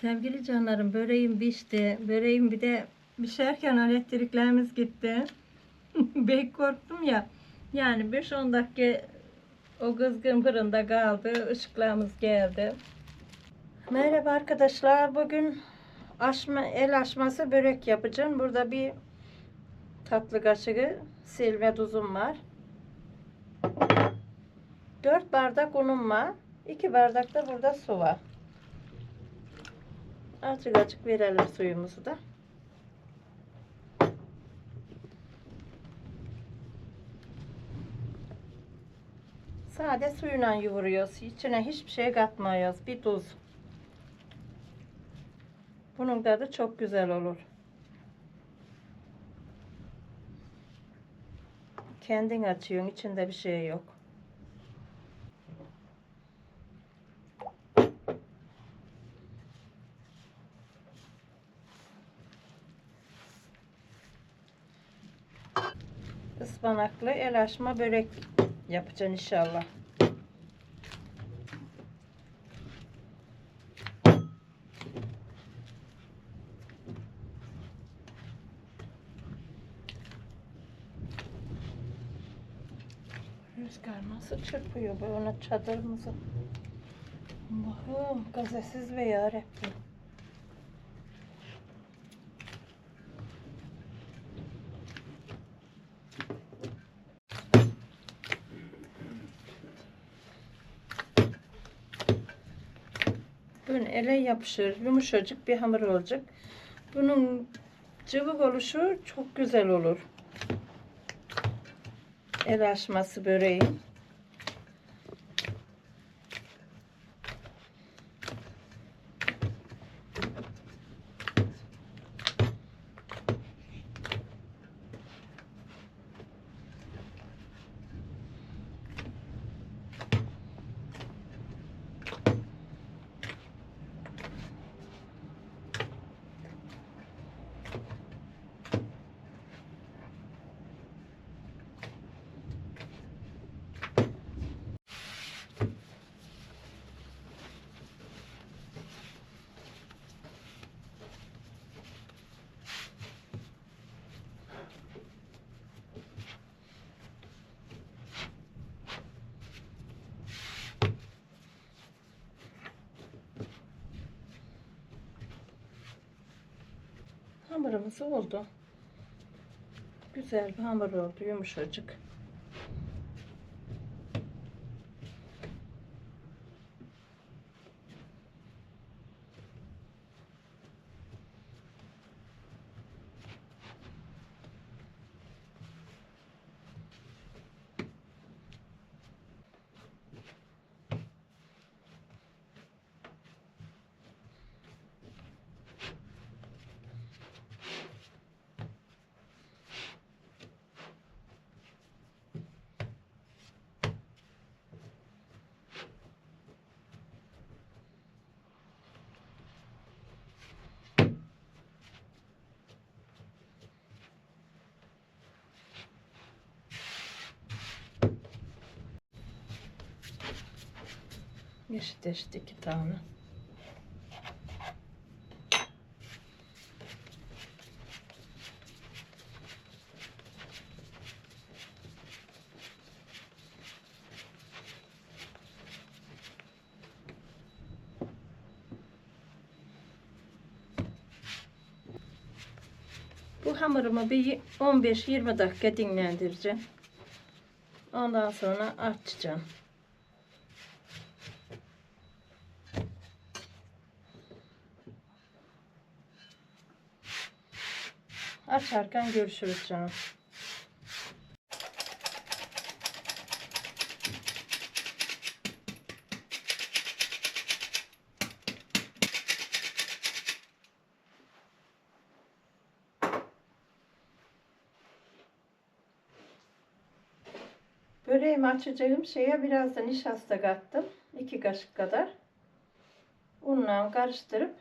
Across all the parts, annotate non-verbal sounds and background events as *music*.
Sevgili canlarım böreğim pişti. Böreğim bir de pişerken elektriklerimiz gitti. *laughs* Bek korktum ya. Yani 5-10 dakika o kızgın fırında kaldı. Işıklarımız geldi. Merhaba arkadaşlar. Bugün aşma, el aşması börek yapacağım. Burada bir tatlı kaşığı silme tuzum var. 4 bardak unum var. 2 bardak da burada su var. Azıcık azıcık verelim suyumuzu da. Sade suyla yoğuruyoruz. İçine hiçbir şey katmıyoruz. Bir tuz. Bunun tadı çok güzel olur. Kendin açıyorsun. içinde bir şey yok. Ispanaklı el açma börek yapacaksın inşallah. Rüzgar nasıl çırpıyor böyle çadırımızı. Allah'ım gazesiz ve yarabbim. Böyle ele yapışır, yumuşacık bir hamur olacak. Bunun cıvık oluşu çok güzel olur. El açması böreğin. Hamurumuz oldu. Güzel bir hamur oldu, yumuşacık. Eşit eşit iki tane. Bu hamurumu bir 15-20 dakika dinlendireceğim. Ondan sonra açacağım. Açarken görüşürüz canım. Böreğimi açacağım şeye biraz da nişasta kattım. 2 kaşık kadar. Unla karıştırıp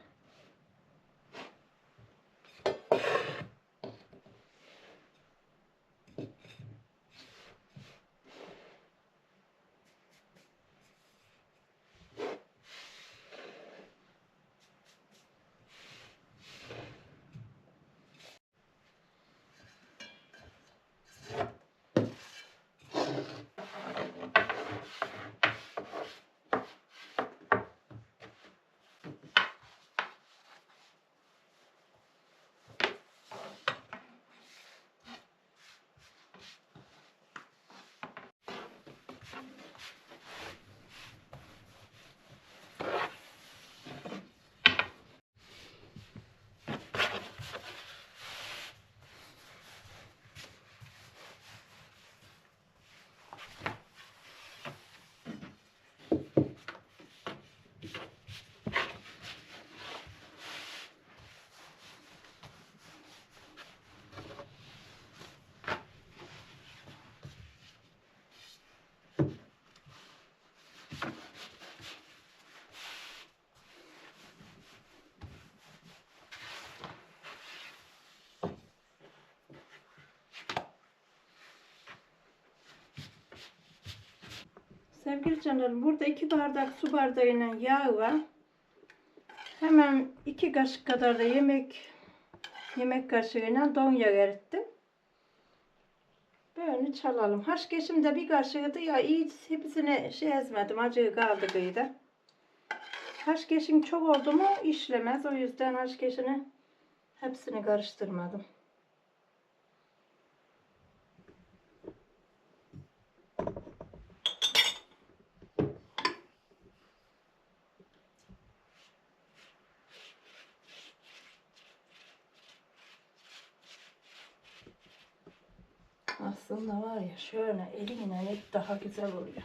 Sevgili canlarım burada iki bardak su bardağıyla yağ var. Hemen iki kaşık kadar da yemek yemek kaşığıyla don yağı erittim. Böyle çalalım. Haş geçimde bir kaşığıydı ya iyi hepsine şey ezmedim. Acı kaldı kıyıda. Haş geçim çok oldu mu işlemez. O yüzden haş geçini hepsini karıştırmadım. Ya şöyle elinle hep daha güzel oluyor.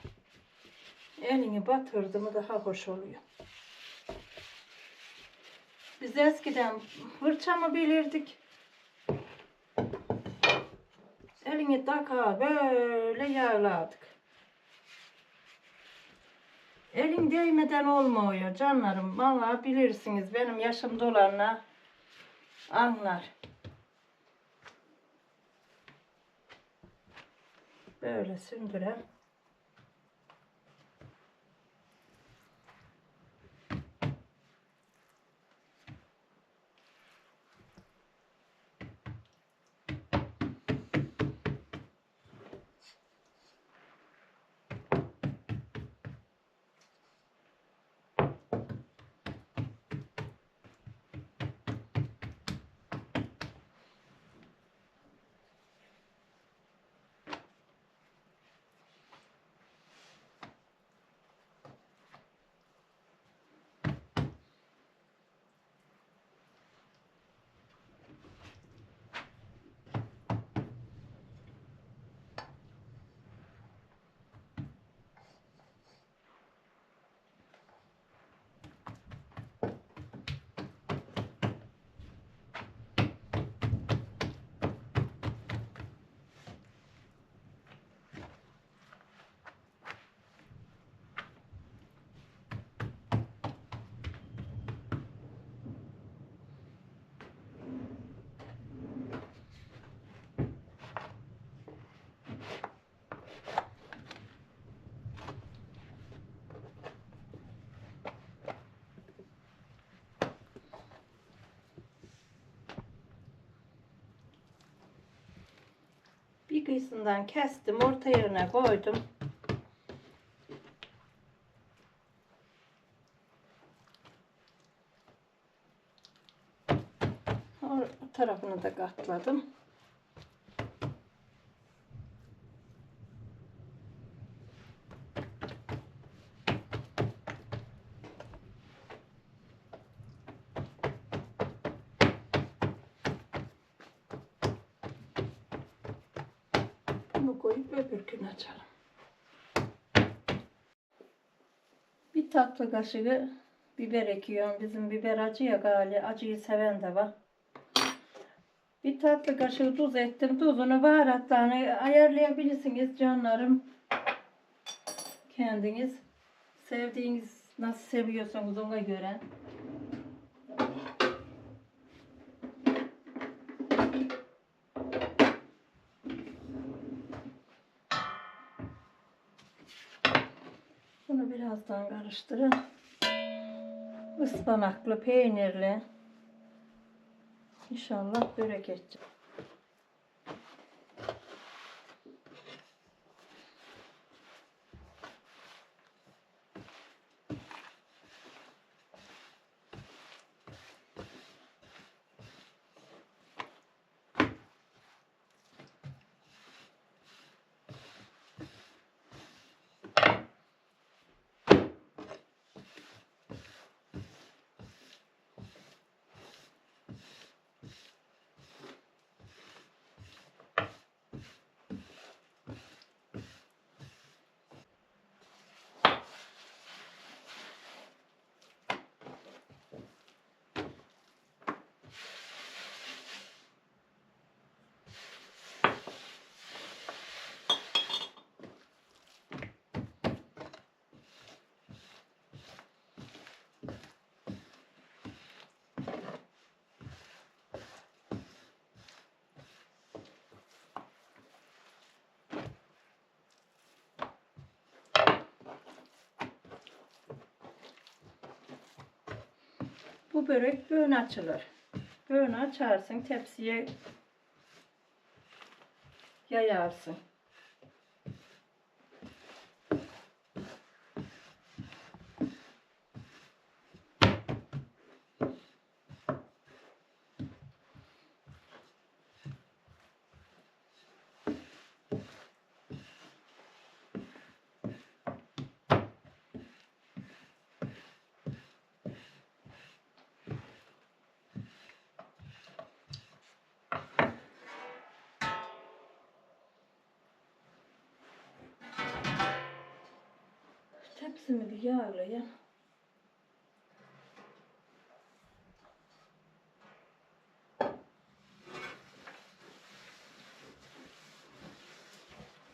Elini batırdı mı daha hoş oluyor. Biz eskiden fırça mı bilirdik? Elini taka böyle yağladık. Elin değmeden olmuyor canlarım. Vallahi bilirsiniz benim yaşım dolanla anlar. Böyle sündürem. Bir kıyısından kestim, orta yerine koydum. O tarafını da katladım. Koyup öbürkünü açalım. Bir tatlı kaşığı biber ekiyorum. Bizim biber acı ya gali. Acıyı seven de var. Bir tatlı kaşığı tuz ettim. Tuzunu, baharatlarını ayarlayabilirsiniz canlarım. Kendiniz sevdiğiniz nasıl seviyorsanız ona göre. Bunu birazdan karıştırın. Ispanaklı, peynirli. İnşallah börek edeceğim. Bu börek böyle açılır. Böyle açarsın tepsiye yayarsın. Tepsimi bir yağlayayım.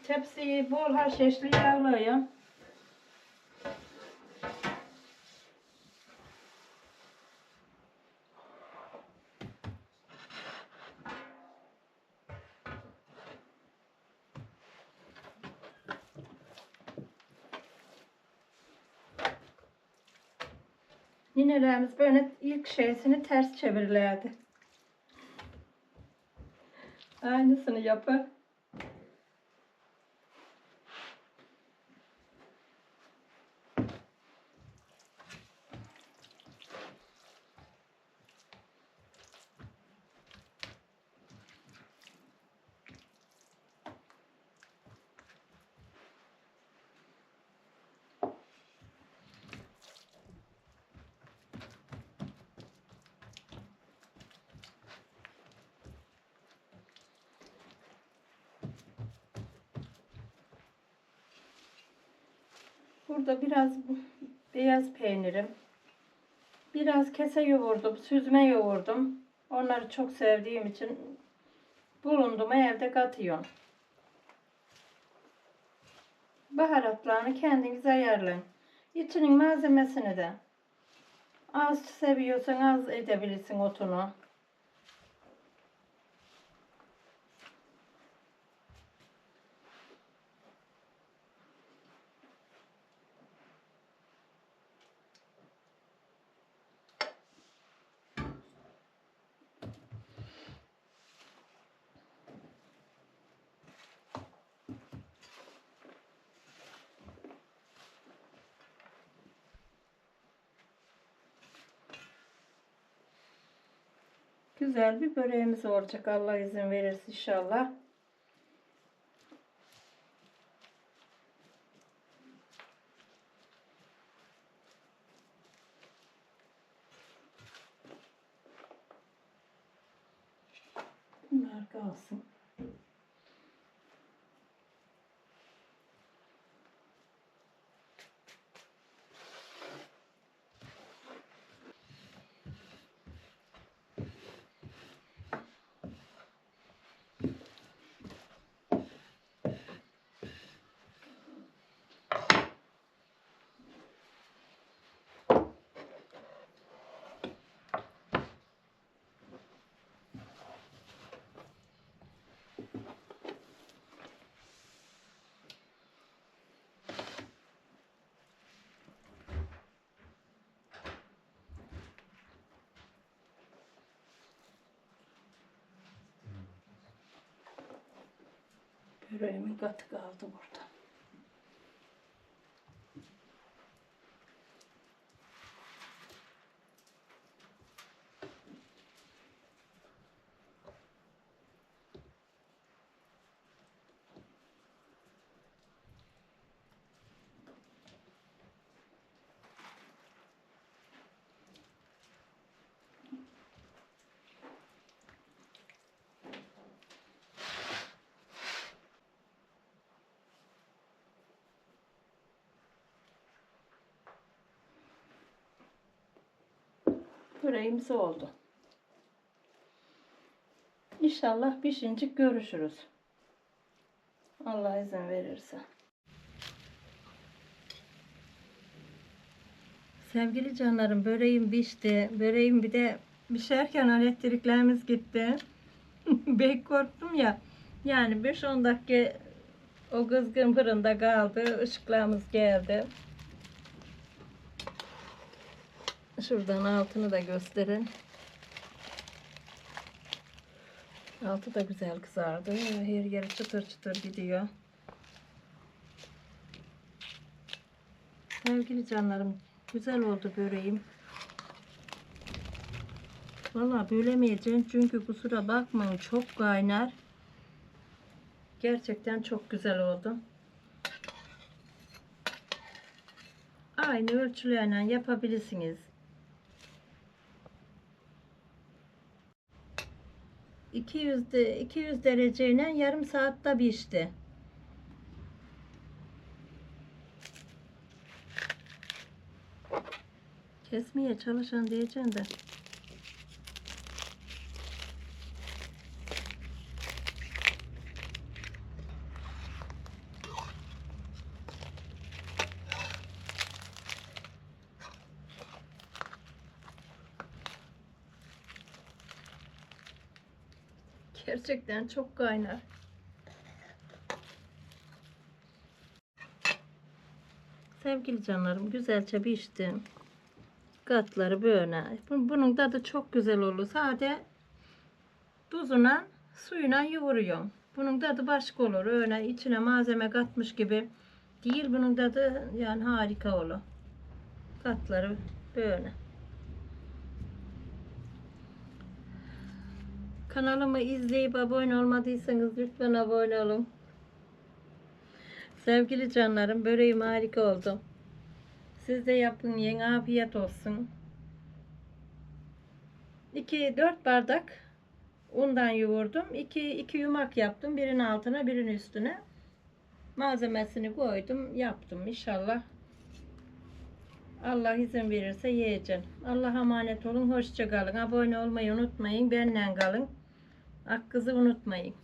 Tepsiyi bol haşhaşlı yağlayayım. Ninelerimiz böyle ilk şeysini ters çevirirlerdi. Aynısını yapar. Burada biraz beyaz peynirim. Biraz kese yoğurdum, süzme yoğurdum. Onları çok sevdiğim için bulundum evde katıyorum. Baharatlarını kendiniz ayarlayın. İçinin malzemesini de az seviyorsan az edebilirsin otunu. Güzel bir böreğimiz olacak Allah izin verirse inşallah. Ürəyimin qatı qaldı burda. Böreğimiz oldu. İnşallah pişince görüşürüz. Allah izin verirse. Sevgili canlarım böreğim pişti. Böreğim bir de pişerken elektriklerimiz gitti. *laughs* Bek korktum ya. Yani 5-10 dakika o kızgın fırında kaldı. Işıklarımız geldi. Şuradan altını da gösterin. Altı da güzel kızardı. Her yeri çıtır çıtır gidiyor. Sevgili canlarım, güzel oldu böreğim. Vallahi bölemeyeceğim çünkü kusura bakmayın çok kaynar. Gerçekten çok güzel oldu. Aynı ölçülerle yapabilirsiniz. 200 de 200 dereceyle yarım saatte pişti. Kesmeye çalışan diyeceğim de. Gerçekten çok kaynar. Sevgili canlarım güzelce pişti. Katları böyle. Bun- Bunun tadı çok güzel olur. Sade tuzuna suyuna yoğuruyorum. Bunun tadı başka olur. Öyle içine malzeme katmış gibi değil. Bunun tadı yani harika olur. Katları böyle. Kanalımı izleyip abone olmadıysanız lütfen abone olun. Sevgili canlarım böreğim harika oldu. Siz de yapın yiyin afiyet olsun. 2 4 bardak undan yoğurdum. 2 2 yumak yaptım. Birinin altına, birinin üstüne. Malzemesini koydum, yaptım inşallah. Allah izin verirse yiyeceğim. Allah'a emanet olun. Hoşça kalın. Abone olmayı unutmayın. Benimle kalın. Ak kızı unutmayın.